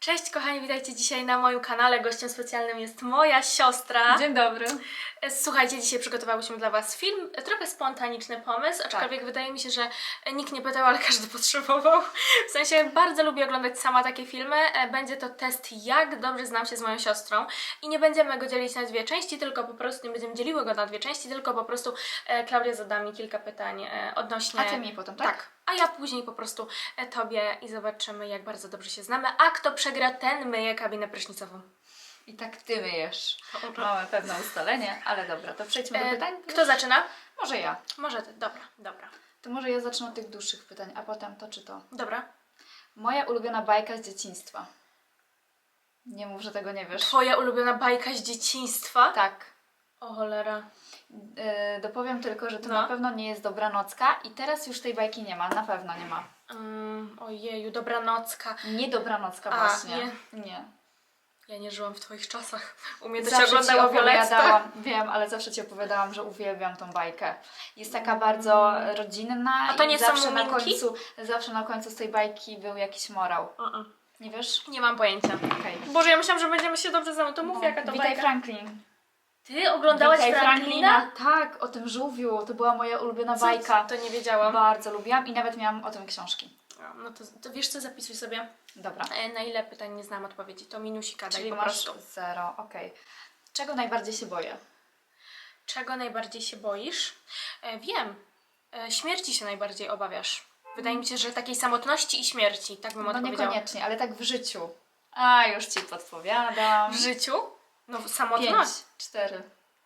Cześć kochani, witajcie dzisiaj na moim kanale. Gościem specjalnym jest moja siostra. Dzień dobry. Słuchajcie, dzisiaj przygotowałyśmy dla Was film. Trochę spontaniczny pomysł, aczkolwiek wydaje mi się, że nikt nie pytał, ale każdy potrzebował. W sensie bardzo lubię oglądać sama takie filmy. E, Będzie to test, jak dobrze znam się z moją siostrą. I nie będziemy go dzielić na dwie części, tylko po prostu nie będziemy dzieliły go na dwie części, tylko po prostu e, Klaudia zada mi kilka pytań e, odnośnie. A ty mi potem, tak? Tak. A ja później po prostu e, tobie i zobaczymy, jak bardzo dobrze się znamy. A kto przegra, ten myje kabinę prysznicową. I tak ty myjesz. Mamy pewne ustalenie, ale dobra, to przejdźmy do E, pytań. Kto zaczyna? Może ja. Może ty. Dobra, dobra. To może ja zacznę od tych dłuższych pytań, a potem to czy to. Dobra. Moja ulubiona bajka z dzieciństwa. Nie mów, że tego nie wiesz. Twoja ulubiona bajka z dzieciństwa? Tak. O cholera. E, dopowiem tylko, że to No. na pewno nie jest Dobranocka i teraz już tej bajki nie ma, na pewno nie ma. Um, ojeju, dobranocka. Nie Dobranocka A, właśnie. nie. Ja nie żyłam w twoich czasach. U mnie to się oglądało Violetę. opowiadałam, wiem, ale zawsze ci opowiadałam, że uwielbiam tą bajkę. Jest taka bardzo rodzinna A to i nie są zawsze na muminki? końcu, zawsze na końcu z tej bajki był jakiś morał. Uh-uh. Nie wiesz? Nie mam pojęcia. Okej. Boże, ja myślałam, że będziemy się dobrze znamy. To mów, No, jaka to Witaj bajka. Franklin. Ty oglądałaś Witaj Franklina? Tak, o tym żółwiu. To była moja ulubiona Co? bajka. To nie wiedziałam. Bardzo lubiłam i nawet miałam o tym książki. A, No to, to wiesz co, zapisuj sobie. Dobra. E, na ile pytań nie znam odpowiedzi, to minusika daj Czyli po masz prostu. zero, okej. Czego najbardziej się boję? Czego najbardziej się boisz? E, wiem. E, śmierci się najbardziej obawiasz. Wydaje mi się, że takiej samotności i śmierci, tak bym No odpowiedziała. niekoniecznie, ale tak w życiu. A, już ci podpowiadam. W życiu? No Pięć, samotność. cztery,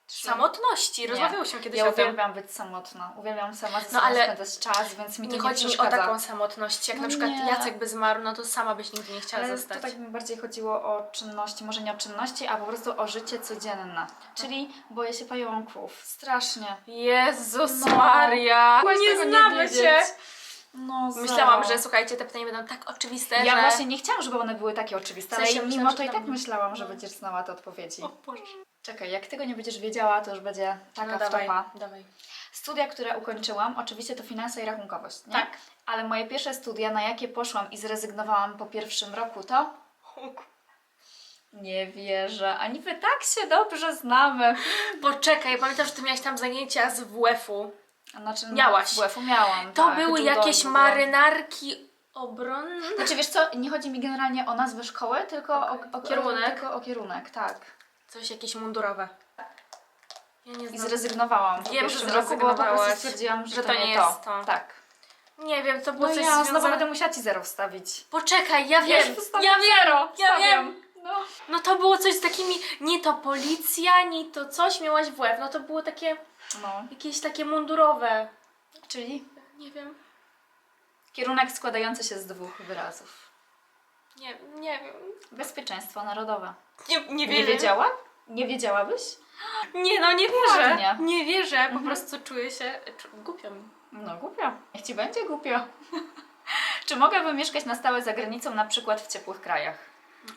trzy. Samotności. Nie. Rozmawiałyśmy kiedyś Ja o tym. uwielbiam być samotna. Uwielbiam sama ze No, sobą ale spędzać czas, więc mi to Nie nie, chodzi mi o taką samotność. Jak No na przykład nie. Jacek by zmarł, no to sama byś nigdy nie chciała Ale zostać. to tak mi bardziej chodziło o czynności, może nie o czynności, a po prostu o życie codzienne. Czyli boję się pająków. Strasznie. Jezus No. Maria! Nie znamy wiedzieć. się! No. Myślałam, że słuchajcie, te pytania będą tak oczywiste, Ja że... właśnie nie chciałam, żeby one były takie oczywiste, W ale mimo to i tak myślałam, że no. będziesz znała te odpowiedzi. O Boże. Czekaj, jak tego nie będziesz wiedziała, to już będzie taka no dawaj, wtopa. dawaj. Studia, które ukończyłam, oczywiście to finanse i rachunkowość, nie? Tak. Ale moje pierwsze studia, na jakie poszłam i zrezygnowałam po pierwszym roku, to Nie wierzę, a niby tak się dobrze znamy. Poczekaj, pamiętam, że ty miałaś tam zajęcia z WF-u. Znaczy, Miałaś. WF-u miałam. To tak, były judo jakieś i marynarki obronne? Znaczy wiesz co, nie chodzi mi generalnie o nazwę szkoły, tylko Okej. o, o Kierunek? Tylko o kierunek, tak. Coś jakieś mundurowe. Ja nie I znam. zrezygnowałam po Wiem, że zrezygnowałaś, stwierdziłam, że, że to nie jest to. Tak. Nie wiem, to było No coś ja znowu związane... będę musiała Ci zero wstawić. Poczekaj, ja wiem, ja wiem, zero, ja wiem. No. No to było coś z takimi, nie to policja, nie to coś, miałaś w łeb, no to było takie, no. jakieś takie mundurowe. Czyli Nie wiem, kierunek składający się z dwóch wyrazów. nie, nie wiem. Bezpieczeństwo narodowe. Nie, nie Nie wierzę. wiedziała? Nie wiedziałabyś? Nie, no nie wierzę. Ładnie. Nie wierzę, po Mhm. prostu czuję się, czu, głupio mi. No głupio. Niech Ci będzie głupio. Czy mogłabym mieszkać na stałe za granicą, na przykład w ciepłych krajach?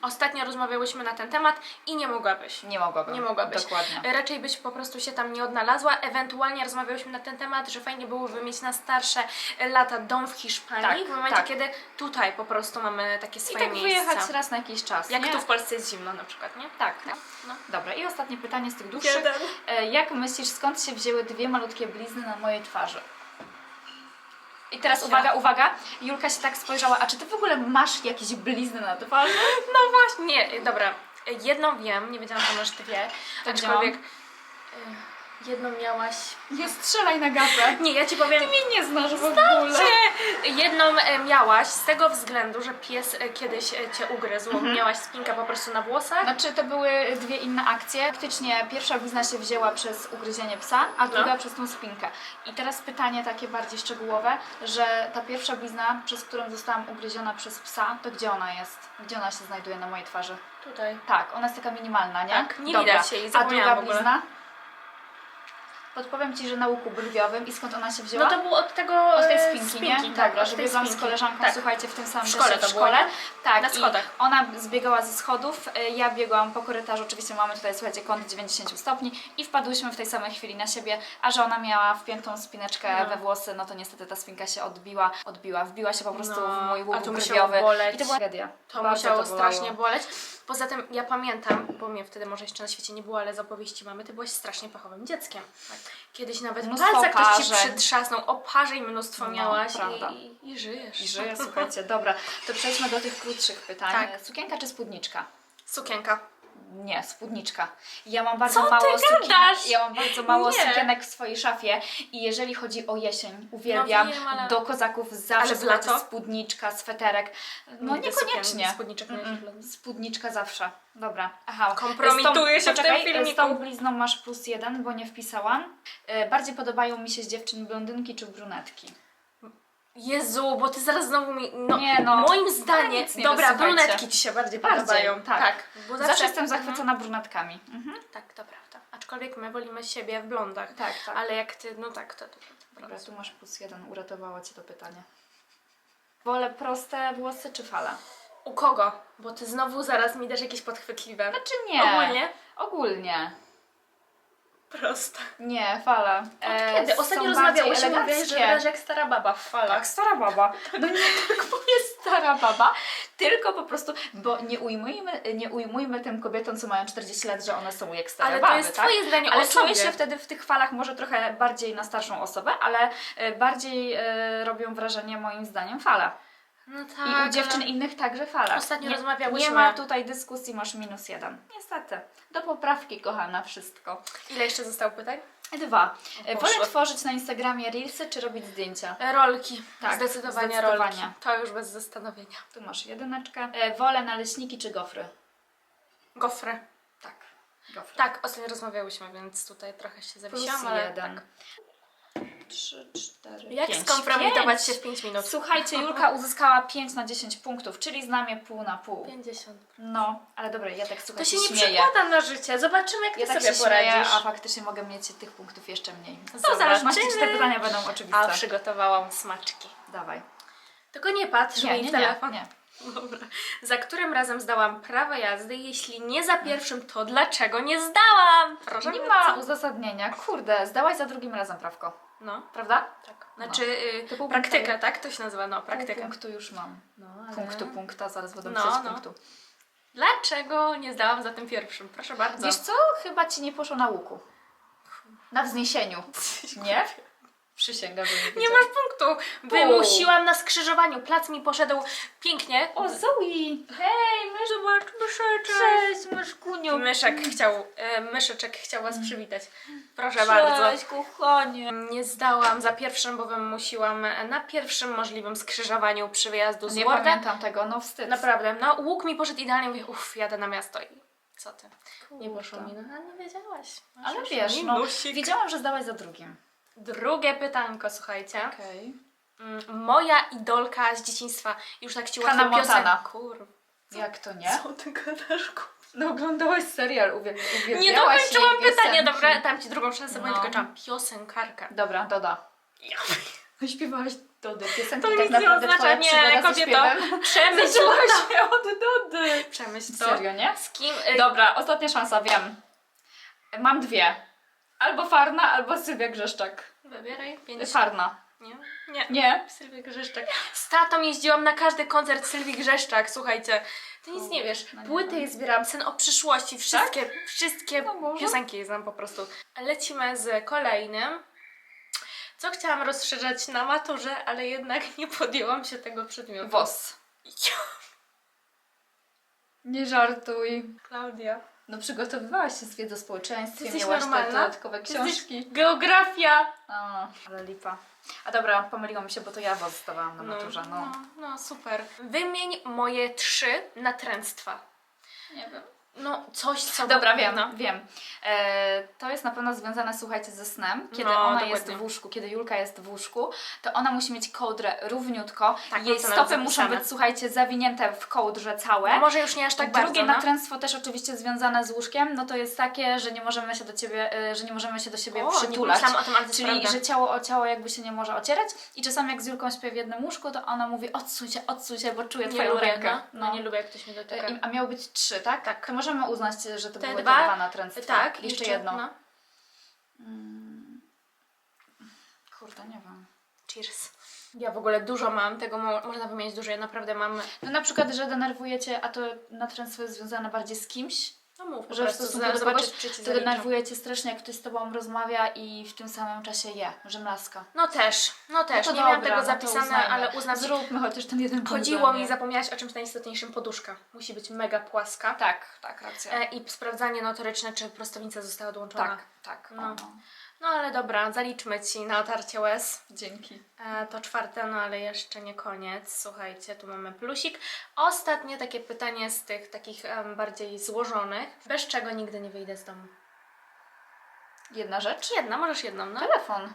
Ostatnio rozmawiałyśmy na ten temat i nie mogłabyś. Nie mogłabym. Nie mogłabyś. Dokładnie. Raczej byś po prostu się tam nie odnalazła. Ewentualnie rozmawiałyśmy na ten temat, że fajnie byłoby mieć na starsze lata dom w Hiszpanii, Tak, w momencie, tak. kiedy tutaj po prostu mamy takie I swoje tak miejsca. wyjechać raz na jakiś czas, Jak nie? tu w Polsce jest zimno na przykład, nie? Tak. No, no. Dobra, i ostatnie pytanie z tych dłuższych. Jeden. E, Jak myślisz, skąd się wzięły dwie malutkie blizny na mojej twarzy? I teraz uwaga, uwaga. Julka się tak spojrzała, a czy ty w ogóle masz jakieś blizny na twarzy? No właśnie, nie, dobra. Jedną wiem, nie wiedziałam, że masz dwie. To Aczkolwiek y, jedną miałaś. Nie strzelaj na gapę. Nie, ja ci powiem. Ty mnie nie znasz w ogóle. Jedną e, miałaś z tego względu, że pies e, kiedyś e, cię ugryzł. Mhm. Miałaś spinkę po prostu na włosach. Znaczy to były dwie inne akcje. Faktycznie pierwsza blizna się wzięła przez ugryzienie psa, a druga No. przez tą spinkę. I teraz pytanie takie bardziej szczegółowe, że ta pierwsza blizna, przez którą zostałam ugryziona przez psa, to gdzie ona jest? Gdzie ona się znajduje na mojej twarzy? Tutaj. Tak, ona jest taka minimalna, nie? Tak, nie widać jej, A zapomniałam druga w ogóle. blizna? Podpowiem Ci, że na łuku brwiowym i skąd ona się wzięła? No to było od tego Od tej e, spinki, spinki nie? tak, Dobra, od że tej biegłam z koleżanką, Tak. słuchajcie, w tym samym W szkole czasie to w było, szkole. Tak, Na i schodach. ona zbiegała ze schodów, y, ja biegłam po korytarzu, oczywiście mamy tutaj, słuchajcie, kąt 90 stopni i wpadłyśmy w tej samej chwili na siebie, a że ona miała wpiętą spineczkę No. we włosy, no to niestety ta spinka się odbiła, odbiła, wbiła się po prostu No, w mój łuk to brwiowy boleć. i to była tragedia. To Bardzo musiało bolało. strasznie boleć. Poza tym ja pamiętam, bo mnie wtedy może jeszcze na świecie nie było, ale z opowieści mamy, ty byłaś strasznie pachowym dzieckiem. Kiedyś nawet Mnóstwo palce ktoś ci oparzeń. przytrzasnął, oparzeń mnóstwo No, miałaś prawda. i, i żyjesz. I żyję, słuchajcie, dobra, to przejdźmy do tych krótszych pytań. Tak. Sukienka czy spódniczka? Sukienka. Nie, spódniczka. Ja mam bardzo Co mało ty sukienek. gadasz? Ja mam bardzo mało Nie. sukienek w swojej szafie i jeżeli chodzi o jesień, uwielbiam No wiem, ale- do kozaków Ale zawsze w słuchajcie, lato? spódniczka, sweterek. No Nigdy niekoniecznie. sukien, spódniczek nie Mm-mm. Spódniczka zawsze. Dobra. Aha. Kompromituję z się w tym poczekaj, filmiku. Z tą blizną masz plus jeden, bo nie wpisałam. E, Bardziej podobają mi się z dziewczyn blondynki czy brunetki. Jezu, bo ty zaraz znowu mi... No, Nie, no. Moim zdaniem... nic nie dobra, wysłuchajcie. brunetki ci się bardziej, Bardziej, podobają. tak. bo Zawsze, jestem Mhm. zachwycona brunetkami. Mhm. Tak, to prawda. Aczkolwiek my wolimy siebie w blondach. Tak, tak. Ale jak ty, no tak, to... to, to Dobra, tu masz plus jeden, uratowało Cię to pytanie. Wolę proste włosy czy fala? U kogo? Bo ty znowu zaraz mi dasz jakieś podchwytliwe. Znaczy nie. Ogólnie? Ogólnie. Proste. Nie, fala. E, Kiedy? Ostatnio rozmawiałyśmy, mówiłaś, że wyglądasz jak stara baba w falach. Tak, stara baba. No nie tak mówię stara baba, tylko po prostu, bo nie ujmujmy, nie ujmujmy tym kobietom, co mają 40 lat, że one są jak stare Ale baby, to jest tak? twoje zdanie Ale czuję się wtedy w tych falach może trochę bardziej na starszą osobę, ale e, bardziej e, robią wrażenie moim zdaniem fale. No I tak, u dziewczyn ale- innych także fala. Ostatnio nie, rozmawiałyśmy. Nie ma tutaj dyskusji, masz minus jeden. Niestety. Do poprawki, kochana, wszystko. Ile jeszcze zostało pytań? Dwa. E, Poszło. Wolę tworzyć na Instagramie reelsy, czy robić zdjęcia? Rolki. Tak, zdecydowanie, zdecydowanie. rolki. To już bez zastanowienia. Tu masz jedyneczkę. E, wolę naleśniki, czy gofry? Gofry. Tak. Gofry. Tak, ostatnio rozmawiałyśmy, więc tutaj trochę się Plus zawiesiłam, ale jeden. tak. Trzy, cztery, Jak pięć. skompromitować Pięć. się w 5 minut? Słuchajcie, Julka uzyskała 5 na 10 punktów, czyli z nami pół na pół. 50. No, ale dobra, ja tak To słuchajcie, się nie śmieję. przekłada na życie. Zobaczymy, jak ty Ja tak sobie się śmieję, poradzisz. a faktycznie mogę mieć tych punktów jeszcze mniej. No, w zależności, czy te pytania będą oczywiste. A przygotowałam smaczki. Dawaj. Tylko nie patrz mi w telefon. nie. Dobra. Za którym razem zdałam prawo jazdy? Jeśli nie za pierwszym, to dlaczego nie zdałam? Nie ma uzasadnienia. Kurde, zdałaś za drugim razem prawko. No, Prawda? tak. Znaczy y, To pół praktykę, punktu. tak? To się nazywa, no, praktyka. punktu już mam. No, ale... Punktu, punkta, zaraz będę No, pisać no. punktu. Dlaczego nie zdałam za tym pierwszym? Proszę bardzo. Wiesz co? Chyba ci nie poszło na łuku. Na wzniesieniu. Nie? Przysięgam, nie Nie masz punktu. Wymusiłam na skrzyżowaniu. Plac mi poszedł pięknie. O, Zoe! Hej, mysz, Zobacz, myszeczek. cześć, myszkuniu. Myszek chciał, e, myszeczek chciał was przywitać. Proszę bardzo. Cześć, kochanie. Nie zdałam za pierwszym, bo wymusiłam na pierwszym możliwym skrzyżowaniu przy wyjazdu z Nie pamiętam tego, no wstyd. Naprawdę, no łuk mi poszedł idealnie, mówię, uff, jadę na miasto i co ty? Nie Kurde. poszło mi, no a nie wiedziałaś. Masz Ale wiesz, no, minusik. wiedziałam, że zdałaś za drugim. Drugie pytanko, słuchajcie. Okej. Mm, Moja idolka z dzieciństwa, już tak ci Hannah łatwo piosenkę. Montana. Kur... Jak to nie? Co ty gadasz? kur- No oglądałaś serial, uwielbiałaś Nie dokończyłam pytania, dobra, dam ci drugą szansę, bo nie No. dokończyłam. Piosenkarka. Dobra, Doda. Ja. Śpiewałaś Dody, piosenki To tak nic nie naprawdę oznacza, twoja nie, przygoda ze kobieto. śpiewem. Przemyśl Zaczęłaś to. się od Dody. Przemyśl to. Serio, nie? Z kim? y, Dobra, ostatnia szansa, wiem. Mam dwie. Albo Farna, albo Sylwia Grzeszczak. Wybieraj. Pięć. Farna. Nie? Nie. Nie? Sylwia Grzeszczak. Z tatą jeździłam na każdy koncert Sylwii Grzeszczak, słuchajcie. Ty nic nie wiesz. No nie Płyty wiem. jej zbieram, sen o przyszłości, wszystkie, wszystkie No może. piosenki jej znam po prostu. Lecimy z kolejnym. Co chciałam rozszerzać na maturze, ale jednak nie podjęłam się tego przedmiotu. Wos. Nie żartuj. Klaudia. No przygotowywałaś się z wiedzy o społeczeństwie, Jesteś miałaś te normalna? dodatkowe książki. Jesteś Geografia. A, ale lipa. A dobra, pomyliłam mi się, bo to ja was zdawałam na maturze, no. no, no super. Wymień moje trzy natręctwa. Nie wiem. No coś, co... Dobra, wiem, No. wiem. E, to jest na pewno związane, słuchajcie, ze snem. Kiedy No, ona dokładnie. jest w łóżku, kiedy Julka jest w łóżku, to ona musi mieć kołdrę równiutko. Tak, Jej stopy muszą być, słuchajcie, zawinięte w kołdrze całe. No może już nie aż tak Drugie bardzo, no. natręctwo też oczywiście związane z łóżkiem, no to jest takie, że nie możemy się do ciebie, y, że nie możemy się do siebie O, nie przytulać. pomyślałam o tym, ale Czyli, prawda. że ciało o ciało jakby się nie może ocierać i czasami jak z Julką śpię w jednym łóżku, to ona mówi odsuń się, odsuń się, bo czuję Nie twoją lubię, rękę. no. no nie lubię, jak ktoś mnie dotyka. A miało być trzy, tak? Tak. To możemy uznać, że to Te były dwa? te dwa natręctwa. Tak, jeszcze, jedno. No. Kurde, nie wiem. Cheers. Ja w ogóle dużo mam, tego mo- można wymienić dużo, ja naprawdę mam... No na przykład, że denerwujecie, a to natręctwo jest związane bardziej z kimś, No mów, po że prostu, stosunku do czy ci to zaliczą. denerwuje cię strasznie, jak ktoś z tobą rozmawia i w tym samym czasie je, że mlaska. No też, no też. No to nie miałam dobra, tego no to zapisane, uznajmy. ale uznam... Zróbmy chociaż ten jeden punkt Chodziło mi, zapomniałaś o czymś najistotniejszym, poduszka. Musi być mega płaska. Tak, tak, racja. E, I sprawdzanie notoryczne, czy prostownica została odłączona. tak, tak. No. No. No. Ale dobra, zaliczmy Ci na otarcie łez. Dzięki. E, to czwarte, no ale jeszcze nie koniec. Słuchajcie, tu mamy plusik. Ostatnie takie pytanie z tych takich em, bardziej złożonych. Bez czego nigdy nie wyjdę z domu? Jedna rzecz. Jedna, możesz jedną, no. Telefon.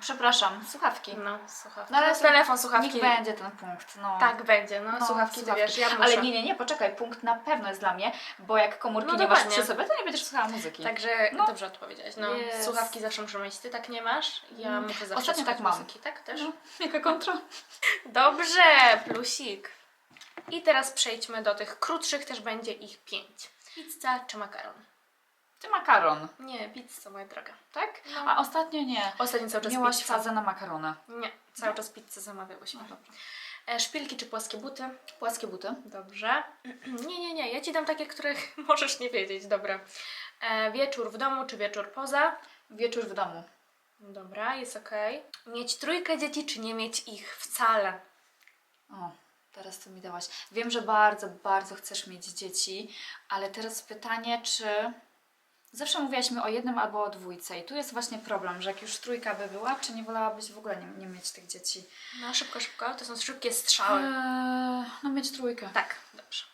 Przepraszam, słuchawki. No, słuchawki. No, ale No, telefon, słuchawki. Niech będzie ten punkt, no. Tak będzie, no, No, słuchawki, ty wiesz, ja muszę. Ale nie, nie, nie, poczekaj, punkt na pewno jest dla mnie, bo jak komórki No nie masz przy sobie, to nie będziesz słuchała muzyki. Także No. dobrze odpowiedziałaś. No, Yes. słuchawki zawsze muszą mieć. Ty tak nie masz, ja Mm. muszę zawsze Ostatnio tak mam. muzyki. Tak też? No, jaka kontra? Dobrze, plusik. I teraz przejdźmy do tych krótszych, też będzie ich pięć. Pizza czy makaron? Ty makaron, Nie, pizza, moja droga. tak? No. A ostatnio nie. Ostatnio cały czas Miałaś pizza. fazę na makarona. Nie, cały czas pizzę zamawiałyśmy. No dobra. E, szpilki czy płaskie buty? Płaskie buty. Dobrze. Nie, nie, nie, ja Ci dam takie, których możesz nie wiedzieć. Dobra. E, wieczór w domu czy wieczór poza? Wieczór w domu. Dobra, jest okej. Mieć trójkę dzieci czy nie mieć ich wcale? O, teraz to mi dałaś. Wiem, że bardzo, bardzo chcesz mieć dzieci, ale teraz pytanie, czy... Zawsze mówiłaś mi o jednym albo o dwójce i tu jest właśnie problem, że jak już trójka by była, czy nie wolałabyś w ogóle nie, nie mieć tych dzieci? No szybko, szybko. To są szybkie strzały. Eee, no mieć trójkę. Tak, dobrze.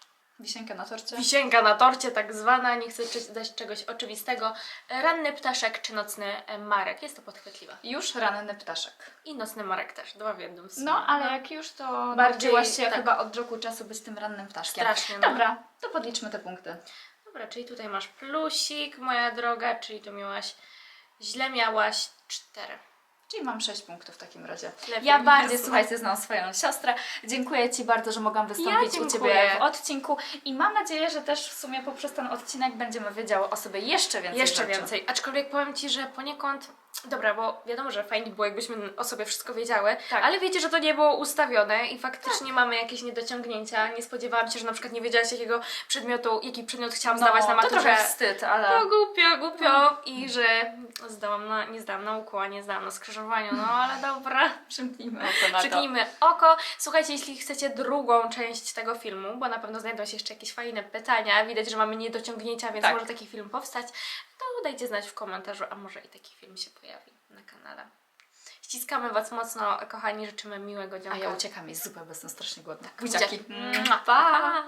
Wisienka na torcie. Wisienka na torcie, tak zwana, nie chcę dać czegoś oczywistego. Ranny ptaszek czy nocny marek? Jest to podchwytliwe. Już ranny ptaszek. I nocny marek też, dwa w jednym. sumie. No, ale jak już to Bardziej, się tak. chyba od roku czasu być tym rannym ptaszkiem. Strasznie, no. Dobra, to podliczmy te punkty. Dobra, czyli tutaj masz plusik, moja droga, czyli tu miałaś, źle miałaś cztery. Czyli mam 6 punktów w takim razie. Lepiej ja bardziej, słuchajcie, znam swoją siostrę. Dziękuję Ci bardzo, że mogłam wystąpić u dziękuję. Ciebie w odcinku i mam nadzieję, że też w sumie poprzez ten odcinek będziemy wiedziały o sobie jeszcze więcej Jeszcze rzeczy. więcej. Aczkolwiek powiem Ci, że poniekąd. Dobra, bo wiadomo, że fajnie by było, jakbyśmy o sobie wszystko wiedziały, Tak. ale wiecie, że to nie było ustawione i faktycznie mamy jakieś niedociągnięcia. Nie spodziewałam się, że na przykład nie wiedziałaś, jakiego przedmiotu, jaki przedmiot chciałam zdawać na No, to maturze. trochę wstyd, ale... No głupio, głupio i że zdałam na, nie zdałam nauku, a nie zdałam na skrzyżowaniu, no ale dobra. Przymknijmy oko na to. Przyknijmy oko. Słuchajcie, jeśli chcecie drugą część tego filmu, bo na pewno znajdą się jeszcze jakieś fajne pytania, widać, że mamy niedociągnięcia, więc Tak. może taki film powstać, to dajcie znać w komentarzu, a może i taki film się pojawi na kanale. Ściskamy Was mocno, kochani, życzymy miłego A dzionka. ja uciekam, jest zupa, bo jestem strasznie głodna. Buziaki. Buziaki. Mua. Pa!